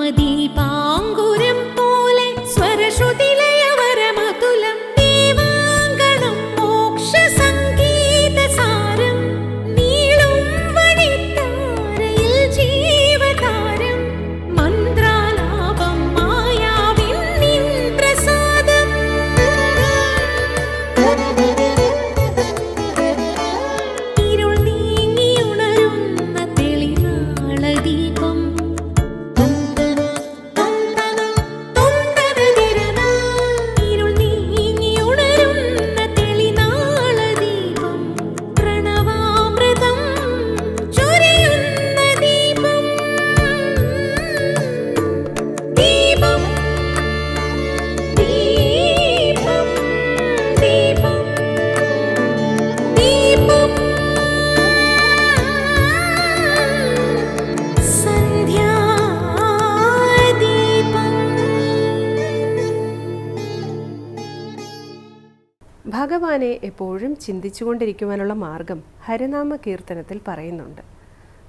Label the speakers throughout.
Speaker 1: നിരുപമദീപാങ്കുരം
Speaker 2: എപ്പോഴും ചിന്തിച്ചുകൊണ്ടിരിക്കുവാനുള്ള മാർഗം ഹരിനാമ കീർത്തനത്തിൽ പറയുന്നുണ്ട്.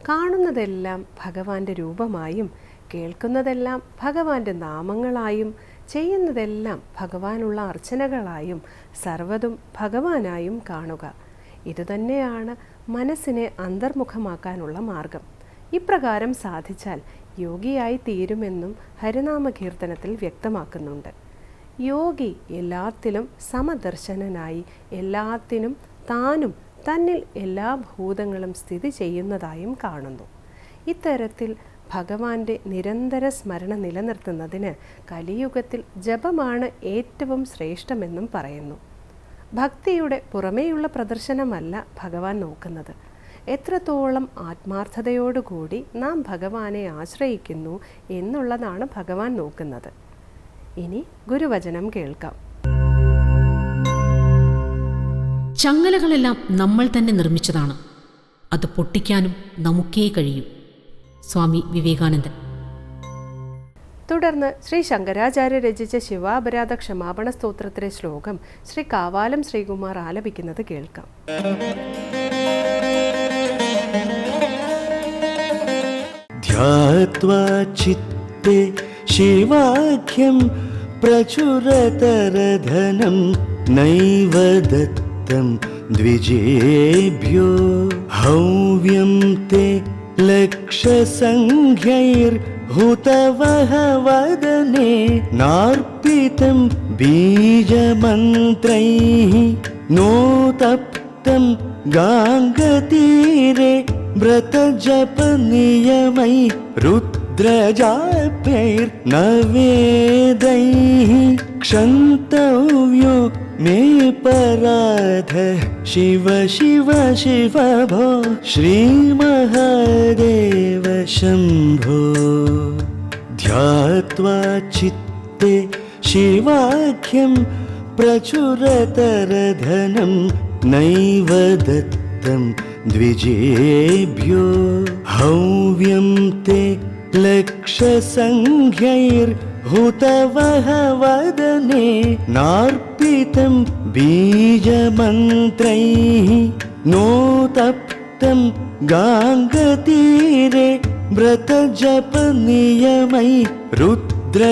Speaker 2: കാണുന്നതെല്ലാം ഭഗവാന്റെ രൂപമായും കേൾക്കുന്നതെല്ലാം ഭഗവാന്റെ നാമങ്ങളായും ചെയ്യുന്നതെല്ലാം ഭഗവാനുള്ള അർച്ചനകളായും സർവതും ഭഗവാനായും കാണുക. ഇതുതന്നെയാണ് മനസ്സിനെ അന്തർമുഖമാക്കാനുള്ള മാർഗം. ഇപ്രകാരം സാധിച്ചാൽ യോഗിയായി തീരുമെന്നും ഹരിനാമ കീർത്തനത്തിൽ വ്യക്തമാക്കുന്നുണ്ട്. യോഗി എല്ലാത്തിലും സമദർശനനായി എല്ലാത്തിനും താനും തന്നിൽ എല്ലാ ഭൂതങ്ങളും സ്ഥിതി ചെയ്യുന്നതായും കാണുന്നു. ഇത്തരത്തിൽ ഭഗവാന്റെ നിരന്തര സ്മരണ നിലനിർത്തുന്നതിന് കലിയുഗത്തിൽ ജപമാണ് ഏറ്റവും ശ്രേഷ്ഠമെന്നും പറയുന്നു. ഭക്തിയുടെ പുറമേയുള്ള പ്രദർശനമല്ല ഭഗവാൻ നോക്കുന്നത്. എത്രത്തോളം ആത്മാർത്ഥതയോടുകൂടി നാം ഭഗവാനെ ആശ്രയിക്കുന്നു എന്നുള്ളതാണ് ഭഗവാൻ നോക്കുന്നത്. ഇനി ഗുരുവചനം കേൾക്കാം.
Speaker 3: ചങ്ങലകളെല്ലാം നമ്മൾ തന്നെ നിർമ്മിച്ചതാണ്. അത് പൊട്ടിക്കാനും നമുക്കേ കഴിയും. സ്വാമി വിവേകാനന്ദൻ.
Speaker 2: തുടർന്ന് ശ്രീ ശങ്കരാചാര്യ രചിച്ച ശിവാപരാധ ക്ഷമാപണ സ്തോത്രത്തിലെ ശ്ലോകം ശ്രീ കാവാലം ശ്രീകുമാർ ആലപിക്കുന്നത് കേൾക്കാം.
Speaker 4: ധ്യാത്വാ ചിത്തേ शिवाख्यं प्रचुरतरधनं नैव दत्तं द्विजेभ्यो हव्यं ते लक्षसङ्ख्यैर्हुतवः वदने नार्पितं बीजमन्त्रैः नोतप्तं गाङ्गतीरे व्रतजपनियमै रुद्रजाप्यैर्न वेदैः क्षन्तव्यो मे पराध। शिव शिव शिव भो श्रीमहादेव शम्भो। ध्यात्वा चित्ते शिवाख्यं प्रचुरतरधनं नैव दत्तं द्विजेभ्यो। हव्यं ते लक्षसङ्ख्यैर्हुतवः वदने नार्पितं बीजमन्त्रैः नोतप्तं गाङ्गतीरे व्रतजपनियमै रुद्रजाप्यैर्न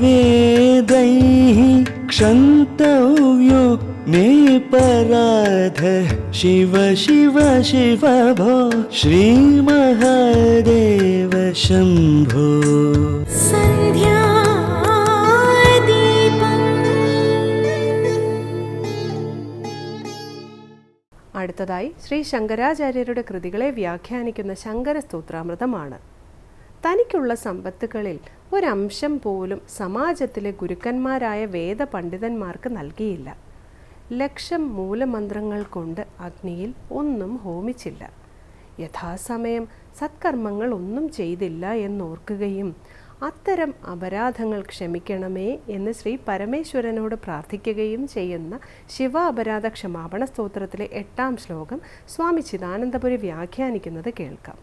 Speaker 4: वेदैः क्षन्तव्यो मे पराध शिव शिव शिव भो श्रीमहादेव शम्भो
Speaker 1: സന്ധ്യാദീപം
Speaker 2: അടുത്തതായി ശ്രീ ശങ്കരാചാര്യരുടെ കൃതികളെ വ്യാഖ്യാനിക്കുന്ന ശങ്കര സ്തോത്രാമൃതമാണ് തനിക്കുള്ള സമ്പത്തുകളിൽ ഒരംശം പോലും സമാജത്തിലെ ഗുരുക്കന്മാരായ വേദ പണ്ഡിതന്മാർക്ക് നൽകിയില്ല ലക്ഷം മൂലമന്ത്രങ്ങൾ കൊണ്ട് അഗ്നിയിൽ ഒന്നും ഹോമിച്ചില്ല. യഥാസമയം സത്കർമ്മങ്ങൾ ഒന്നും ചെയ്തില്ല എന്നോർക്കുകയും അത്തരം അപരാധങ്ങൾ ക്ഷമിക്കണമേ എന്ന് ശ്രീ പരമേശ്വരനോട് പ്രാർത്ഥിക്കുകയും ചെയ്യുന്ന ശിവ അപരാധ ക്ഷമാപണ സ്തോത്രത്തിലെ എട്ടാം ശ്ലോകം സ്വാമി ചിദാനന്ദപുരി വ്യാഖ്യാനിക്കുന്നത് കേൾക്കാം.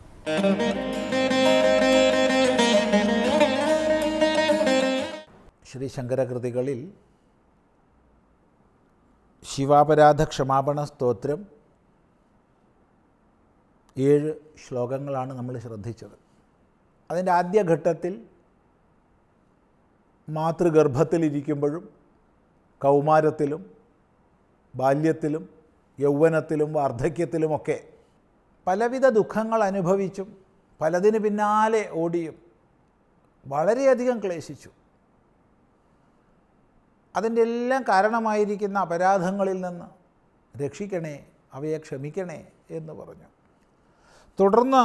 Speaker 5: ശ്രീ ശങ്കരകൃതികളിൽ ശിവാപരാധ ക്ഷമാപണ സ്തോത്രം ഏഴ് ശ്ലോകങ്ങളാണ് നമ്മൾ ശ്രദ്ധിച്ചത്. അതിന്റെ ആദ്യഘട്ടത്തിൽ മാതൃഗർഭത്തിലിരിക്കുമ്പോഴും കൗമാരത്തിലും ബാല്യത്തിലും യൗവനത്തിലും വാർദ്ധക്യത്തിലുമൊക്കെ പലവിധ ദുഃഖങ്ങൾ അനുഭവിച്ചും പലതിന് പിന്നാലെ ഓടിയും വളരെയധികം ക്ലേശിച്ചു അതിന്റെ എല്ലാം കാരണമായിരിക്കുന്ന അപരാധങ്ങളിൽ നിന്ന് രക്ഷിക്കണേ അവയെ ക്ഷമിക്കണേ എന്ന് പറഞ്ഞു. തുടർന്ന്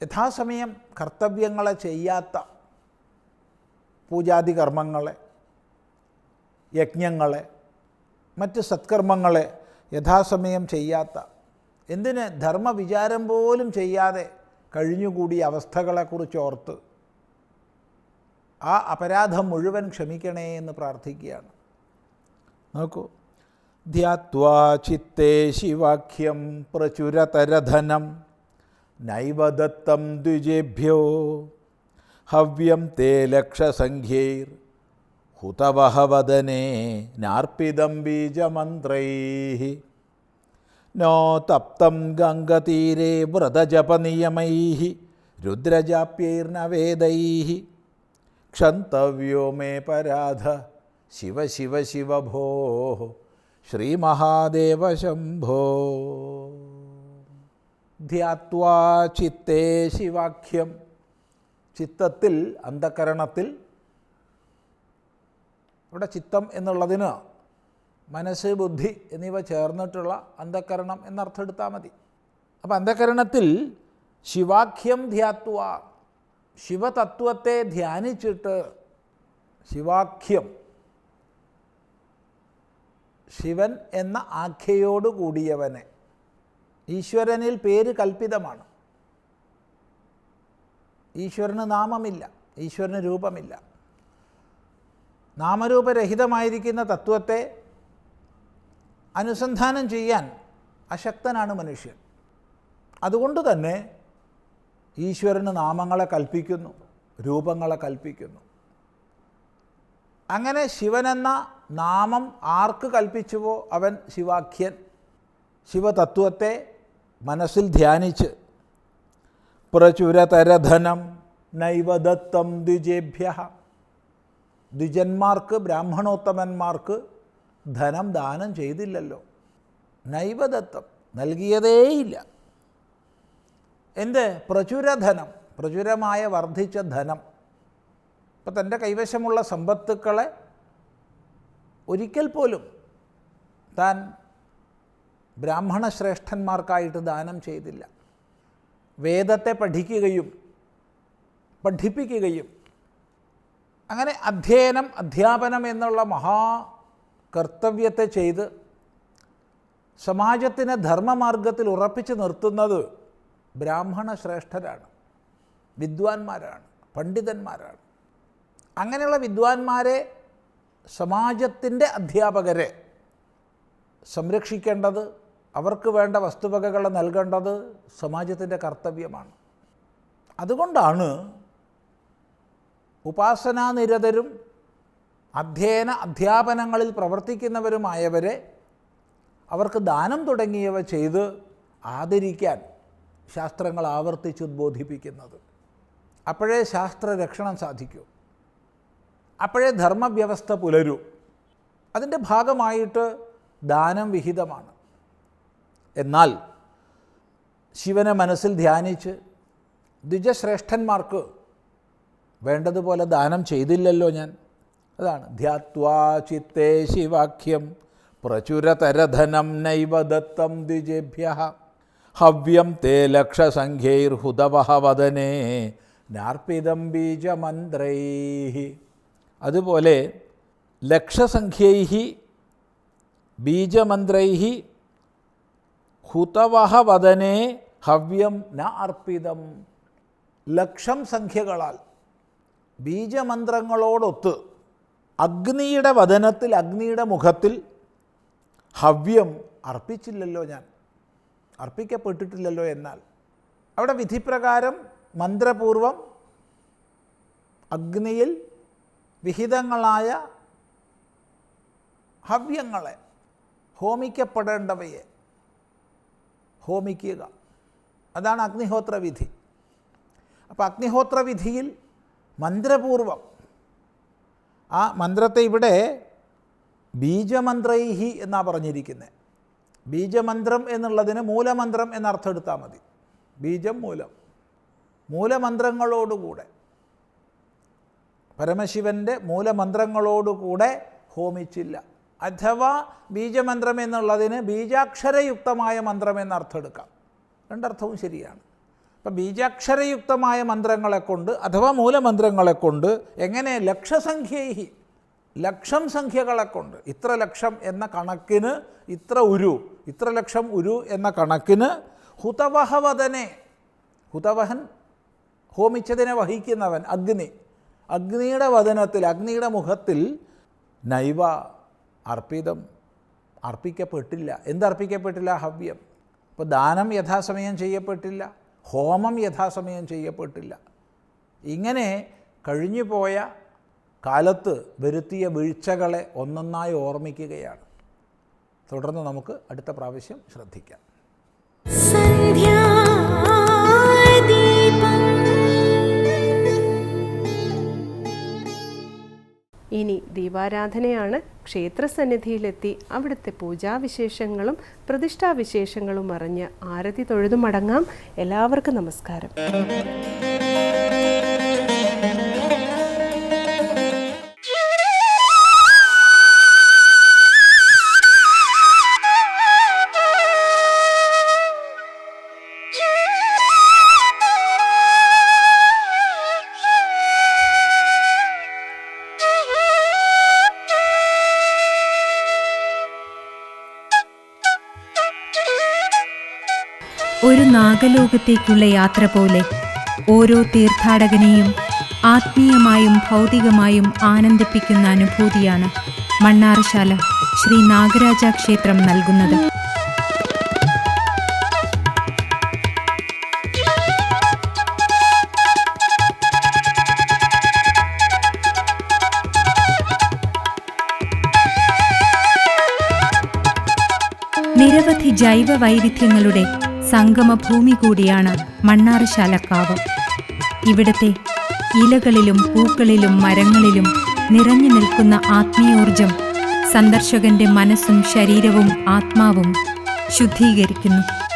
Speaker 5: യഥാസമയം കർത്തവ്യങ്ങളെ ചെയ്യാത്ത പൂജാതി കർമ്മങ്ങളെ യജ്ഞങ്ങളെ മറ്റ് സത്കർമ്മങ്ങളെ യഥാസമയം ചെയ്യാത്ത എന്തിന് ധർമ്മവിചാരം പോലും ചെയ്യാതെ കഴിഞ്ഞുകൂടിയ അവസ്ഥകളെക്കുറിച്ച് ഓർത്ത് ആ അപരാധം മുഴുവൻ ക്ഷമിക്കണേ എന്ന് പ്രാർത്ഥിക്കുകയാണ്. നോക്കൂ. ധ്യാത്വാ ചിത്തേ ശിവാഖ്യം പ്രചുരതരധനം നൈവദത്തം ദ്വിജേഭ്യോ ഹവ്യം തേ ലക്ഷസംഖ്യൈർ ഹുതവഹവദനേ നാർപ്പിതം ബീജമന്ത്രൈ നോ തപ്തം ഗംഗതീരെ വ്രതജപനിയമൈ രുദ്രജാപ്യൈർനവേദൈ ക്ഷന്തവ്യോ മേ പരാധ. ശിവ ശിവ ശിവ ഭോ. ശ്രീമഹാദേവ ശംഭോ. ധ്യാത്വാ ചിത്തേ ശിവാഖ്യം. ചിത്തത്തിൽ അന്ധകരണത്തിൽ. ഇവിടെ ചിത്തം എന്നുള്ളതിന് മനസ്സ് ബുദ്ധി എന്നിവ ചേർന്നിട്ടുള്ള അന്ധകരണം എന്നർത്ഥം എടുത്താൽ മതി. അപ്പോൾ അന്ധകരണത്തിൽ ശിവാഖ്യം ധ്യാത്വാ. ശിവതത്വത്തെ ധ്യാനിച്ചിട്ട് ശിവാഖ്യം ശിവൻ എന്ന ആഖ്യയോട് കൂടിയവനെ. ഈശ്വരനിൽ പേര് കൽപ്പിതമാണ്. ഈശ്വരന് നാമമില്ല ഈശ്വരന് രൂപമില്ല. നാമരൂപരഹിതമായിരിക്കുന്ന തത്വത്തെ അനുസന്ധാനം ചെയ്യാൻ അശക്തനാണ് മനുഷ്യൻ. അതുകൊണ്ട് തന്നെ ഈശ്വരന് നാമങ്ങളെ കൽപ്പിക്കുന്നു രൂപങ്ങളെ കൽപ്പിക്കുന്നു. അങ്ങനെ ശിവനെന്ന നാമം ആർക്ക് കൽപ്പിച്ചുവോ അവൻ ശിവാഖ്യൻ. ശിവതത്വത്തെ മനസ്സിൽ ധ്യാനിച്ച് പ്രചുരതരധനം നൈവദത്തം ദ്വിജേഭ്യ. ദ്വിജന്മാർക്ക് ബ്രാഹ്മണോത്തമന്മാർക്ക് ധനം ദാനം ചെയ്തില്ലല്ലോ. നൈവദത്തം നൽകിയതേയില്ല. എന്ത്? പ്രചുരധനം പ്രചുരമായ വർദ്ധിച്ച ധനം. ഇപ്പം തന്റെ കൈവശമുള്ള സമ്പത്തുക്കളെ ഒരിക്കൽ പോലും താൻ ബ്രാഹ്മണ ശ്രേഷ്ഠന്മാർക്കായിട്ട് ദാനം ചെയ്തില്ല. വേദത്തെ പഠിക്കുകയും പഠിപ്പിക്കുകയും അങ്ങനെ അധ്യയനം അധ്യാപനം എന്നുള്ള മഹാ കർത്തവ്യത്തെ ചെയ്ത് സമാജത്തിനെ ധർമ്മമാർഗത്തിൽ ഉറപ്പിച്ചു നിർത്തുന്നത് ബ്രാഹ്മണ ശ്രേഷ്ഠരാണ് വിദ്വാൻമാരാണ് പണ്ഡിതന്മാരാണ്. അങ്ങനെയുള്ള വിദ്വാൻമാരെ സമാജത്തിന്റെ അധ്യാപകരെ സംരക്ഷിക്കേണ്ടത് അവർക്ക് വേണ്ട വസ്തുവകകൾ നൽകേണ്ടത് സമാജത്തിന്റെ കർത്തവ്യമാണ്. അതുകൊണ്ടാണ് ഉപാസനാനിരതരും അധ്യയന അധ്യാപനങ്ങളിൽ പ്രവർത്തിക്കുന്നവരുമായവരെ അവർക്ക് ദാനം തുടങ്ങിയവ ചെയ്ത് ആദരിക്കാൻ ശാസ്ത്രങ്ങൾ ആവർത്തിച്ച് ഉദ്ബോധിപ്പിക്കുന്നത്. അപ്പോഴേ ശാസ്ത്രരക്ഷണം സാധിക്കൂ. അപ്പോഴേ ധർമ്മവ്യവസ്ഥ പുലരൂ. അതിന്റെ ഭാഗമായിട്ട് ദാനം വിഹിതമാണ്. എന്നാൽ ശിവനെ മനസ്സിൽ ധ്യാനിച്ച് ദ്വിജശ്രേഷ്ഠന്മാർക്ക് വേണ്ടതുപോലെ ദാനം ചെയ്തില്ലല്ലോ ഞാൻ. അതാണ് ധ്യാത്വാ ചിത്തേ ശിവാഖ്യം പ്രചുരതരധനം നൈവ ദത്തം ദ്വിജേഭ്യ ഹവ്യം തേ ലക്ഷസംഖ്യൈർഹുതവഹ വദനേ നാർപ്പിതം ബീജമന്ത്രൈ അതുപോലെ ലക്ഷസംഖ്യൈ ബീജമന്ത്രൈ ഹുതവഹവദനേ ഹവ്യം ന അർപ്പിതം ലക്ഷം സംഖ്യകളാൽ ബീജമന്ത്രങ്ങളോടൊത്ത് അഗ്നിയുടെ വദനത്തിൽ അഗ്നിയുടെ മുഖത്തിൽ ഹവ്യം അർപ്പിച്ചില്ലല്ലോ ഞാൻ. അർപ്പിക്കപ്പെട്ടിട്ടില്ലല്ലോ എന്നാൽ. അവിടെ വിധിപ്രകാരം മന്ത്രപൂർവം അഗ്നിയിൽ വിഹിതങ്ങളായ ഹവ്യങ്ങളെ ഹോമിക്കപ്പെടേണ്ടവയെ ഹോമിക്കുക. അതാണ് അഗ്നിഹോത്ര വിധി. അപ്പോൾ അഗ്നിഹോത്ര വിധിയിൽ മന്ത്രപൂർവം ആ മന്ത്രത്തെ ഇവിടെ ബീജമന്ത്രൈഹി എന്നാണ് പറഞ്ഞിരിക്കുന്നത് ബീജമന്ത്രം എന്നുള്ളതിന് മൂലമന്ത്രം എന്നർത്ഥം എടുത്താൽ മതി. ബീജം മൂലം. മൂലമന്ത്രങ്ങളോടുകൂടെ. പരമശിവന്റെ മൂലമന്ത്രങ്ങളോടുകൂടെ ഹോമിച്ചില്ല. അഥവാ ബീജമന്ത്രം എന്നുള്ളതിന് ബീജാക്ഷരയുക്തമായ മന്ത്രം എന്നർത്ഥം എടുക്കാം. രണ്ടർത്ഥവും ശരിയാണ്. അപ്പം ബീജാക്ഷരയുക്തമായ മന്ത്രങ്ങളെ കൊണ്ട് അഥവാ മൂലമന്ത്രങ്ങളെ കൊണ്ട് എങ്ങനെ ലക്ഷസംഖ്യൈഹി ലക്ഷം സംഖ്യകളെ കൊണ്ട് ഇത്ര ലക്ഷം എന്ന കണക്കിന് ഇത്ര ഉരു ഇത്ര ലക്ഷം ഉരു എന്ന കണക്കിന് ഹുതവഹവതനെ ഹുതവഹൻ ഹോമിച്ചതിനെ വഹിക്കുന്നവൻ അഗ്നി അഗ്നിയുടെ വചനത്തിൽ അഗ്നിയുടെ മുഖത്തിൽ നൈവ അർപ്പിതം അർപ്പിക്കപ്പെട്ടില്ല. എന്തർപ്പിക്കപ്പെട്ടില്ല? ഹവ്യം. ഇപ്പോൾ ദാനം യഥാസമയം ചെയ്യപ്പെട്ടില്ല. ഹോമം യഥാസമയം ചെയ്യപ്പെട്ടില്ല. ഇങ്ങനെ കഴിഞ്ഞു പോയ കാലത്ത് വരുത്തിയ വീഴ്ചകളെ ഒന്നൊന്നായി ഓർമ്മിക്കുകയാണ്. തുടർന്ന് നമുക്ക് അടുത്ത പ്രാവശ്യം ശ്രദ്ധിക്കാം.
Speaker 2: ഇനി ദീപാരാധനയാണ്. ക്ഷേത്രസന്നിധിയിലെത്തി അവിടുത്തെ പൂജാവിശേഷങ്ങളും പ്രതിഷ്ഠാവിശേഷങ്ങളും അറിഞ്ഞ് ആരതി തൊഴുതു മടങ്ങാം എല്ലാവർക്കും നമസ്കാരം.
Speaker 6: ഒരു യാത്ര പോലെ ഓരോ തീർത്ഥാടകനെയും ആത്മീയമായും ഭൗതികമായും ആനന്ദിപ്പിക്കുന്ന അനുഭൂതിയാണ് മണ്ണാറശാല ശ്രീ നാഗരാജ ക്ഷേത്രം നൽകുന്നത്. നിരവധി ജൈവ വൈവിധ്യങ്ങളുടെ സംഗമഭൂമി കൂടിയാണ് മണ്ണാറശാലക്കാവ് ഇവിടത്തെ ഇലകളിലും പൂക്കളിലും മരങ്ങളിലും നിറഞ്ഞു നിൽക്കുന്ന ആത്മീയോർജം സന്ദർശകന്റെ മനസ്സും ശരീരവും ആത്മാവും ശുദ്ധീകരിക്കുന്നു.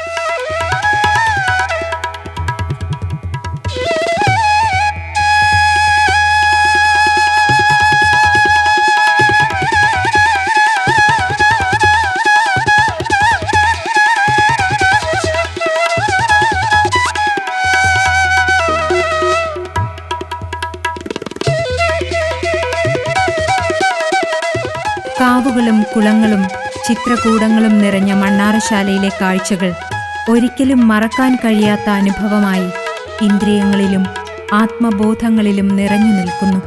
Speaker 6: കാവുകളും കുളങ്ങളും ചിത്രകൂടങ്ങളും നിറഞ്ഞ മണ്ണാറശാലയിലെ കാഴ്ചകൾ ഒരിക്കലും മറക്കാൻ കഴിയാത്ത അനുഭവമായി ഇന്ദ്രിയങ്ങളിലും ആത്മബോധങ്ങളിലും നിറഞ്ഞു നിൽക്കുന്നു.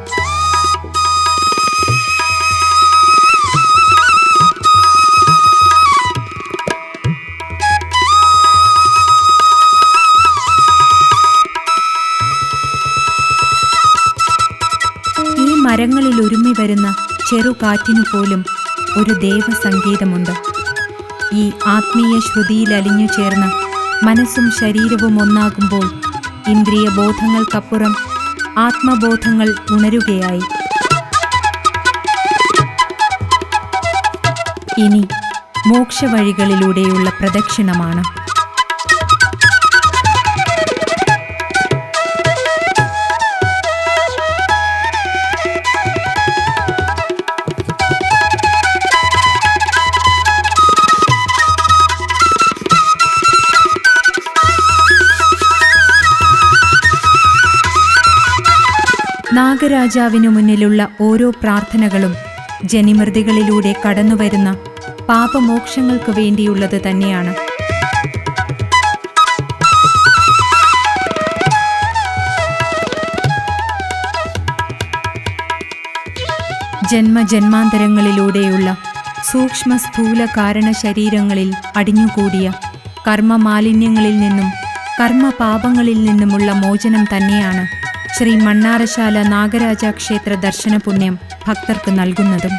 Speaker 6: മരങ്ങളിൽ ഒരുമി വരുന്ന ചെറുകാറ്റിനു പോലും ഒരു ദേവസംഗീതമുണ്ട് ഈ ആത്മീയ ശ്രുതിയിൽ അലിഞ്ഞു ചേർന്ന് മനസ്സും ശരീരവും ഒന്നാകുമ്പോൾ ഇന്ദ്രിയ ബോധങ്ങൾക്കപ്പുറം ആത്മബോധങ്ങൾ ഉണരുകയായി. ഇനി മോക്ഷവഴികളിലൂടെയുള്ള പ്രദക്ഷിണമാണ്. നാഗരാജാവിനു മുന്നിലുള്ള ഓരോ പ്രാർത്ഥനകളും ജനിമൃതികളിലൂടെ കടന്നുവരുന്ന പാപമോക്ഷങ്ങൾക്ക് വേണ്ടിയുള്ളത് തന്നെയാണ്. ജന്മജന്മാന്തരങ്ങളിലൂടെയുള്ള സൂക്ഷ്മ സ്ഥൂല കാരണ ശരീരങ്ങളിൽ അടിഞ്ഞുകൂടിയ കർമ്മമാലിന്യങ്ങളിൽ നിന്നും കർമ്മപാപങ്ങളിൽ നിന്നുമുള്ള മോചനം തന്നെയാണ്. ശ്രീ മണ്ണാറശാല നാഗരാജ ക്ഷേത്ര ദർശന പുണ്യം ഭക്തർക്ക് നൽകുന്നതും.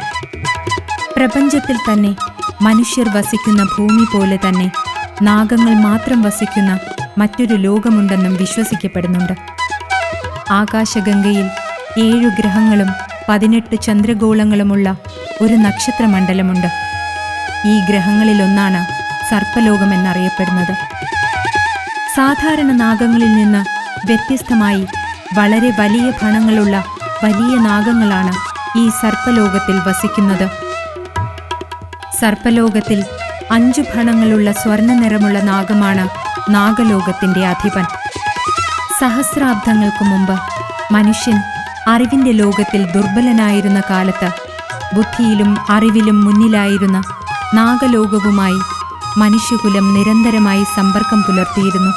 Speaker 6: പ്രപഞ്ചത്തിൽ തന്നെ മനുഷ്യർ വസിക്കുന്ന ഭൂമി പോലെ തന്നെ നാഗങ്ങൾ മാത്രം വസിക്കുന്ന മറ്റൊരു ലോകമുണ്ടെന്നും വിശ്വസിക്കപ്പെടുന്നുണ്ട്. ആകാശഗംഗയിൽ ഏഴു ഗ്രഹങ്ങളും പതിനെട്ട് ചന്ദ്രഗോളങ്ങളുമുള്ള ഒരു നക്ഷത്രമണ്ഡലമുണ്ട്. ഈ ഗ്രഹങ്ങളിലൊന്നാണ് സർപ്പലോകമെന്നറിയപ്പെടുന്നത്. സാധാരണ നാഗങ്ങളിൽ നിന്ന് വ്യത്യസ്തമായി വളരെ വലിയ ഫണങ്ങളുള്ള വലിയ നാഗങ്ങളാണ് ഈ സർപ്പലോകത്തിൽ വസിക്കുന്നത്. സർപ്പലോകത്തിൽ അഞ്ചു ഫണങ്ങളുള്ള സ്വർണ നിറമുള്ള നാഗമാണ് നാഗലോകത്തിന്റെ അധിപൻ. സഹസ്രാബ്ദങ്ങൾക്ക് മുമ്പ് മനുഷ്യൻ അറിവിന്റെ ലോകത്തിൽ ദുർബലനായിരുന്ന കാലത്ത് ബുദ്ധിയിലും അറിവിലും മുന്നിലായിരുന്ന നാഗലോകവുമായി മനുഷ്യകുലം നിരന്തരമായി സമ്പർക്കം പുലർത്തിയിരുന്നു.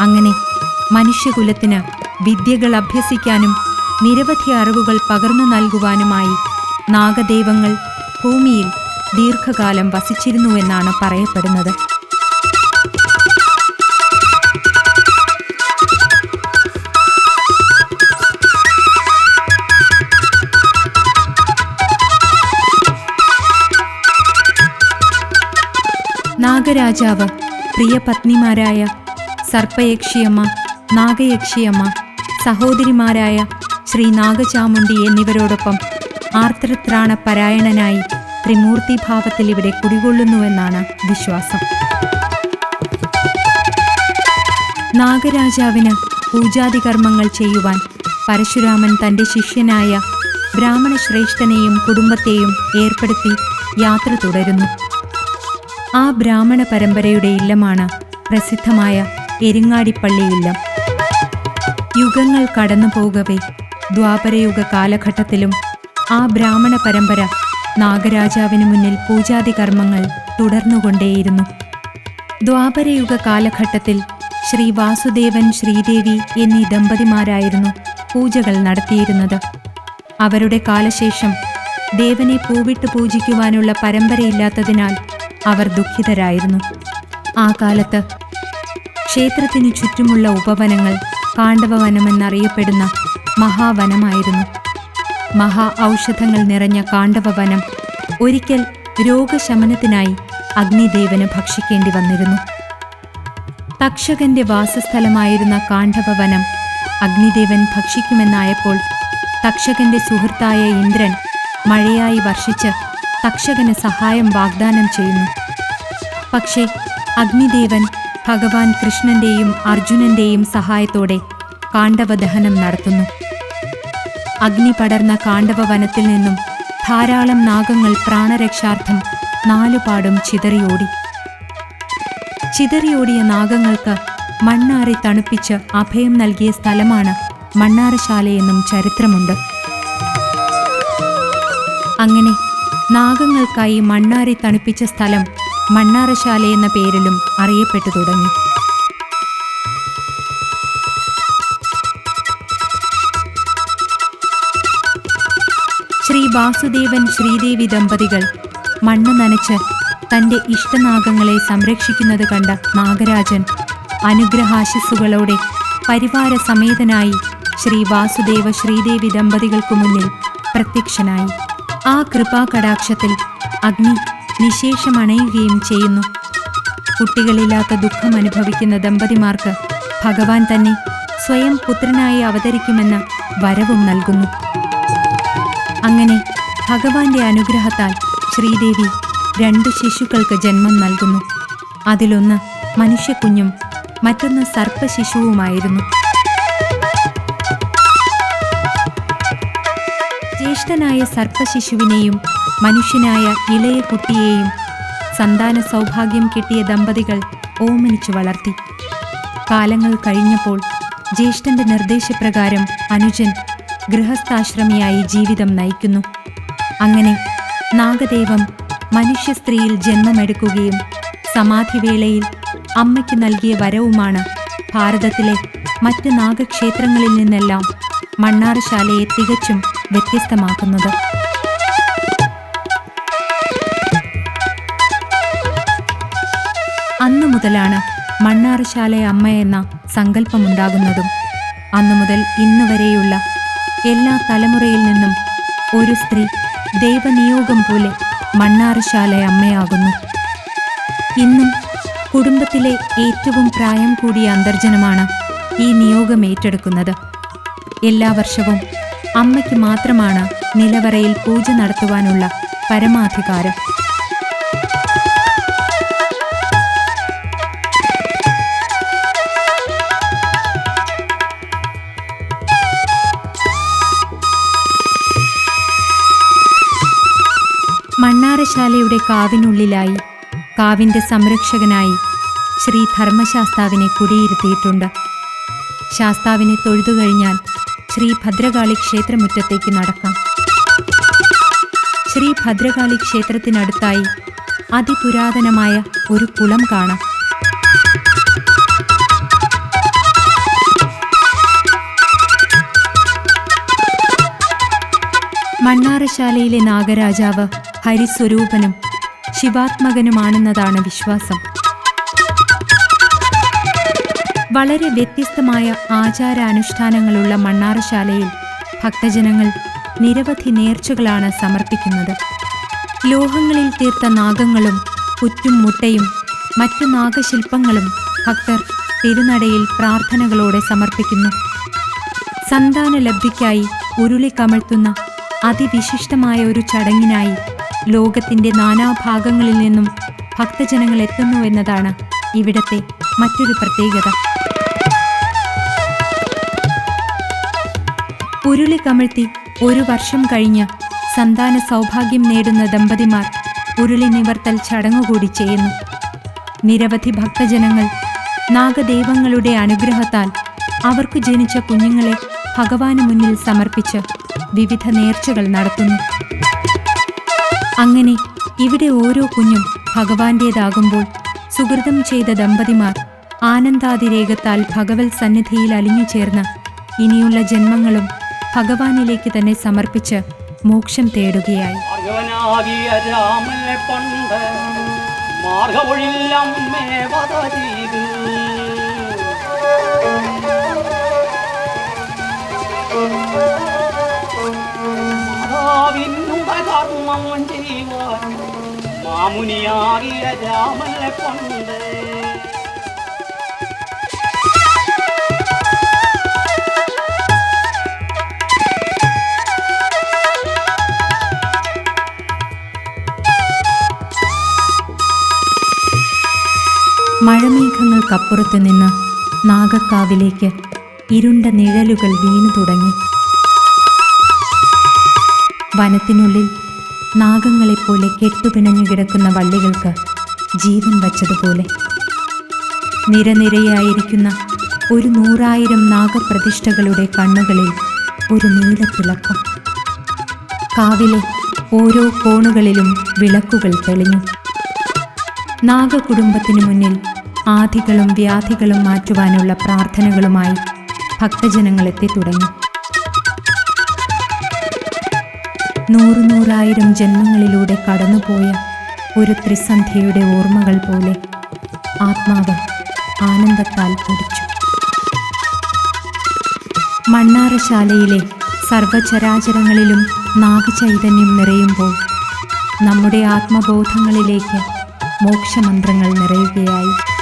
Speaker 6: അങ്ങനെ മനുഷ്യകുലത്തിന് വിദ്യകൾ അഭ്യസിക്കാനും നിരവധി അറിവുകൾ പകർന്നു നൽകുവാനുമായി നാഗദേവങ്ങൾ ഭൂമിയിൽ ദീർഘകാലം വസിച്ചിരുന്നുവെന്നാണ് പറയപ്പെടുന്നത്. നാഗരാജാവ് പ്രിയപത്നിമാരായ സർപ്പയക്ഷിയമ്മ നാഗയക്ഷിയമ്മ സഹോദരിമാരായ ശ്രീ നാഗചാമുണ്ടി എന്നിവരോടൊപ്പം ആർത്തൃത്രാണ പരായണനായി ത്രിമൂർത്തിഭാവത്തിൽ ഇവിടെ കുടികൊള്ളുന്നുവെന്നാണ് വിശ്വാസം. നാഗരാജാവിന് പൂജാതി കർമ്മങ്ങൾ ചെയ്യുവാൻ പരശുരാമൻ തന്റെ ശിഷ്യനായ ബ്രാഹ്മണ ശ്രേഷ്ഠനെയും കുടുംബത്തെയും ഏർപ്പെടുത്തി യാത്ര തുടരുന്നു. ആ ബ്രാഹ്മണ പരമ്പരയുടെ ഇല്ലമാണ് പ്രസിദ്ധമായ എരിങ്ങാടിപ്പള്ളി ഇല്ലം യുഗങ്ങൾ കടന്നു പോകവേ. ദ്വാപരയുഗ കാലഘട്ടത്തിലും ആ ബ്രാഹ്മണ പരമ്പര നാഗരാജാവിന് മുന്നിൽ പൂജാതി കർമ്മങ്ങൾ തുടർന്നുകൊണ്ടേയിരുന്നു. ദ്വാപരയുഗ കാലഘട്ടത്തിൽ ശ്രീ വാസുദേവൻ ശ്രീദേവി എന്നീ ദമ്പതിമാരായിരുന്നു പൂജകൾ നടത്തിയിരുന്നത്. അവരുടെ കാലശേഷം ദേവനെ പൂവിട്ട് പൂജിക്കുവാനുള്ള പരമ്പരയില്ലാത്തതിനാൽ അവർ ദുഃഖിതരായിരുന്നു. ആ കാലത്ത് ക്ഷേത്രത്തിനു ചുറ്റുമുള്ള ഉപവനങ്ങൾ കാണ്ഡവവനമെന്നറിയപ്പെടുന്ന മഹാവനമായിരുന്നു. മഹാ ഔഷധങ്ങൾ നിറഞ്ഞ കാണ്ഡവവനം ഒരിക്കൽ രോഗശമനത്തിനായി അഗ്നിദേവന് ഭക്ഷിക്കേണ്ടി വന്നിരുന്നു. തക്ഷകന്റെ വാസസ്ഥലമായിരുന്ന കാണ്ഡവവനം അഗ്നിദേവൻ ഭക്ഷിക്കുമെന്നായപ്പോൾ തക്ഷകന്റെ സുഹൃത്തായ ഇന്ദ്രൻ മഴയായി വർഷിച്ച് തക്ഷകന് സഹായം വാഗ്ദാനം ചെയ്യുന്നു. പക്ഷേ അഗ്നിദേവൻ ഭഗവാൻ കൃഷ്ണന്റെയും അർജുനന്റെയും സഹായത്തോടെ കാണ്ഡവദഹനം നടത്തുന്നു. അഗ്നി പടർന്ന കാണ്ഡവ വനത്തിൽ നിന്നും ധാരാളം നാഗങ്ങൾ പ്രാണരക്ഷാർത്ഥം നാലുപാടും ചിതറിയോടി. ചിതറിയോടിയ നാഗങ്ങൾക്ക് മണ്ണാറി തണുപ്പിച്ച് അഭയം നൽകിയ സ്ഥലമാണ് മണ്ണാറശാലയെന്നും ചരിത്രമുണ്ട്. അങ്ങനെ നാഗങ്ങൾക്കായി മണ്ണാറി തണുപ്പിച്ച സ്ഥലം മണ്ണാറശാല എന്ന പേരിലും അറിയപ്പെട്ടു തുടങ്ങി. ശ്രീ വാസുദേവൻ ശ്രീദേവി ദമ്പതികൾ മണ്ണ് നനച്ച് തന്റെ ഇഷ്ടനാഗങ്ങളെ സംരക്ഷിക്കുന്നത് കണ്ട നാഗരാജൻ അനുഗ്രഹാശിസ്സുകളോടെ പരിവാര സമേതനായി ശ്രീ വാസുദേവ ശ്രീദേവി ദമ്പതികൾക്കു മുന്നിൽ പ്രത്യക്ഷനായി. ആ കൃപാകടാക്ഷത്തിൽ അഗ്നി നിശേഷമണയുകയും ചെയ്യുന്നു. കുട്ടികളില്ലാത്ത ദുഃഖം അനുഭവിക്കുന്ന ദമ്പതിമാർക്ക് ഭഗവാൻ തന്നെ സ്വയം പുത്രനായി അവതരിക്കുമെന്ന വരവും നൽകുന്നു. അങ്ങനെ ഭഗവാന്റെ അനുഗ്രഹത്താൽ ശ്രീദേവി രണ്ട് ശിശുക്കൾക്ക് ജന്മം നൽകുന്നു. അതിലൊന്ന് മനുഷ്യക്കുഞ്ഞും മറ്റൊന്ന് സർപ്പശിശുവുമായിരുന്നു. ജ്യേഷ്ഠനായ സർപ്പശിശുവിനെയും മനുഷ്യനായ ഇളയ കുട്ടിയെയും സന്താന സൗഭാഗ്യം കിട്ടിയ ദമ്പതികൾ ഓമനിച്ചു വളർത്തി. കാലങ്ങൾ കഴിഞ്ഞപ്പോൾ ജ്യേഷ്ഠന്റെ നിർദ്ദേശപ്രകാരം അനുജൻ ഗൃഹസ്ഥാശ്രമിയായി ജീവിതം നയിക്കുന്നു. അങ്ങനെ നാഗദേവം മനുഷ്യ സ്ത്രീയിൽ ജന്മമെടുക്കുകയും സമാധിവേളയിൽ അമ്മയ്ക്ക് നൽകിയ വരവുമാണ് ഭാരതത്തിലെ മറ്റ് നാഗക്ഷേത്രങ്ങളിൽ നിന്നെല്ലാം മണ്ണാറശാലയെ തികച്ചും വ്യത്യസ്തമാക്കുന്നത്. അന്നു മുതലാണ് മണ്ണാറശാല അമ്മ എന്ന സങ്കല്പമുണ്ടാകുന്നതും അന്നു മുതൽ ഇന്നു വരെയുള്ള എല്ലാ തലമുറയിൽ നിന്നും ഒരു സ്ത്രീ ദൈവനിയോഗം പോലെ മണ്ണാറശാല അമ്മയാകുന്നു. ഇന്നും കുടുംബത്തിലെ ഏറ്റവും പ്രായം കൂടിയ അന്തർജനമാണ് ഈ നിയോഗം ഏറ്റെടുക്കുന്നത്. എല്ലാ വർഷവും അമ്മയ്ക്ക് മാത്രമാണ് നിലവറയിൽ പൂജ നടത്തുവാനുള്ള പരമാധികാരം. മണ്ണാറശാലയുടെ കാവിനുള്ളിലായി കാവിന്റെ സംരക്ഷകനായി ശ്രീ ധർമ്മശാസ്താവിനെ കുടിയിരുത്തിയിട്ടുണ്ട്. ശാസ്താവിനെ തൊഴുതു കഴിഞ്ഞാൽ ശ്രീ ഭദ്രകാളി ക്ഷേത്രമുറ്റത്തേക്ക് നടക്കാം. ശ്രീ ഭദ്രകാളി ക്ഷേത്രത്തിനടുത്തായി അതിപുരാതനമായ ഒരു കുളം കാണാം. മണ്ണാറശാലയിലെ നാഗരാജാവ് ഹരിസ്വരൂപനും ശിവാത്മകനുമാണെന്നതാണ് വിശ്വാസം. വളരെ വ്യത്യസ്തമായ ആചാരാനുഷ്ഠാനങ്ങളുള്ള മണ്ണാറശാലയിൽ ഭക്തജനങ്ങൾ നിരവധി നേർച്ചകളാണ് സമർപ്പിക്കുന്നത്. ലോഹങ്ങളിൽ തീർത്ത നാഗങ്ങളും പുറ്റും മുട്ടയും മറ്റു നാഗശില്പങ്ങളും ഭക്തർ തിരുനടയിൽ പ്രാർത്ഥനകളോടെ സമർപ്പിക്കുന്നു. സന്താന ലബ്ധിക്കായി ഉരുളി കമഴ്ത്തുന്ന അതിവിശിഷ്ടമായ ഒരു ചടങ്ങിനായി ലോകത്തിന്റെ നാനാഭാഗങ്ങളിൽ നിന്നും ഭക്തജനങ്ങൾ എത്തുന്നുവെന്നതാണ് ഇവിടത്തെ മറ്റൊരു പ്രത്യേകത. ഉരുളി കമിഴ്ത്തി ഒരു വർഷം കഴിഞ്ഞ് സന്താന സൗഭാഗ്യം നേടുന്ന ദമ്പതിമാർ ഉരുളി നിവർത്തൽ ചടങ്ങുകൂടി ചെയ്യുന്നു. നിരവധി ഭക്തജനങ്ങൾ നാഗദേവങ്ങളുടെ അനുഗ്രഹത്താൽ അവർക്ക് ജനിച്ച കുഞ്ഞുങ്ങളെ ഭഗവാന് മുന്നിൽ സമർപ്പിച്ച് വിവിധ നേർച്ചകൾ നടത്തുന്നു. അങ്ങനെ ഇവിടെ ഓരോ കുഞ്ഞും ഭഗവാന്റേതാകുമ്പോൾ സുഹൃതം ചെയ്ത ദമ്പതിമാർ ആനന്ദാതിരേകത്താൽ ഭഗവത് സന്നിധിയിൽ അലിഞ്ഞു ചേർന്ന് ഇനിയുള്ള ജന്മങ്ങളും ഭഗവാനിലേക്ക് തന്നെ സമർപ്പിച്ച് മോക്ഷം തേടുകയായി.
Speaker 7: മാമുനിയാകിയ രാമനെ കൊണ്ട്.
Speaker 6: മഴമേഘങ്ങൾക്കപ്പുറത്ത് നിന്ന് നാഗക്കാവിലേക്ക് ഇരുണ്ട നിഴലുകൾ വീണു തുടങ്ങി. വനത്തിനുള്ളിൽ നാഗങ്ങളെപ്പോലെ കെട്ടുപിണഞ്ഞു കിടക്കുന്ന വള്ളികൾക്ക് ജീവൻ വച്ചതുപോലെ. നിരനിരയായിരിക്കുന്ന ഒരു നൂറായിരം നാഗപ്രതിഷ്ഠകളുടെ കണ്ണുകളിൽ ഒരു നീലത്തിളക്കം. കാവിലെ ഓരോ കോണുകളിലും വിളക്കുകൾ തെളിഞ്ഞു. നാഗകുടുംബത്തിനു മുന്നിൽ ആധികളും വ്യാധികളും മാറ്റുവാനുള്ള പ്രാർത്ഥനകളുമായി ഭക്തജനങ്ങളെത്തി എത്തിത്തുടങ്ങി. നൂറു നൂറായിരം ജന്മങ്ങളിലൂടെ കടന്നുപോയ ഒരു ത്രിസന്ധ്യയുടെ ഓർമ്മകൾ പോലെ ആത്മാവ് ആനന്ദത്താൽ പൊടിച്ചു. മണ്ണാറശാലയിലെ സർവചരാചരങ്ങളിലും നാഗചൈതന്യം നിറയുമ്പോൾ നമ്മുടെ ആത്മബോധങ്ങളിലേക്ക് മോക്ഷമന്ത്രങ്ങൾ നിറയുകയായി.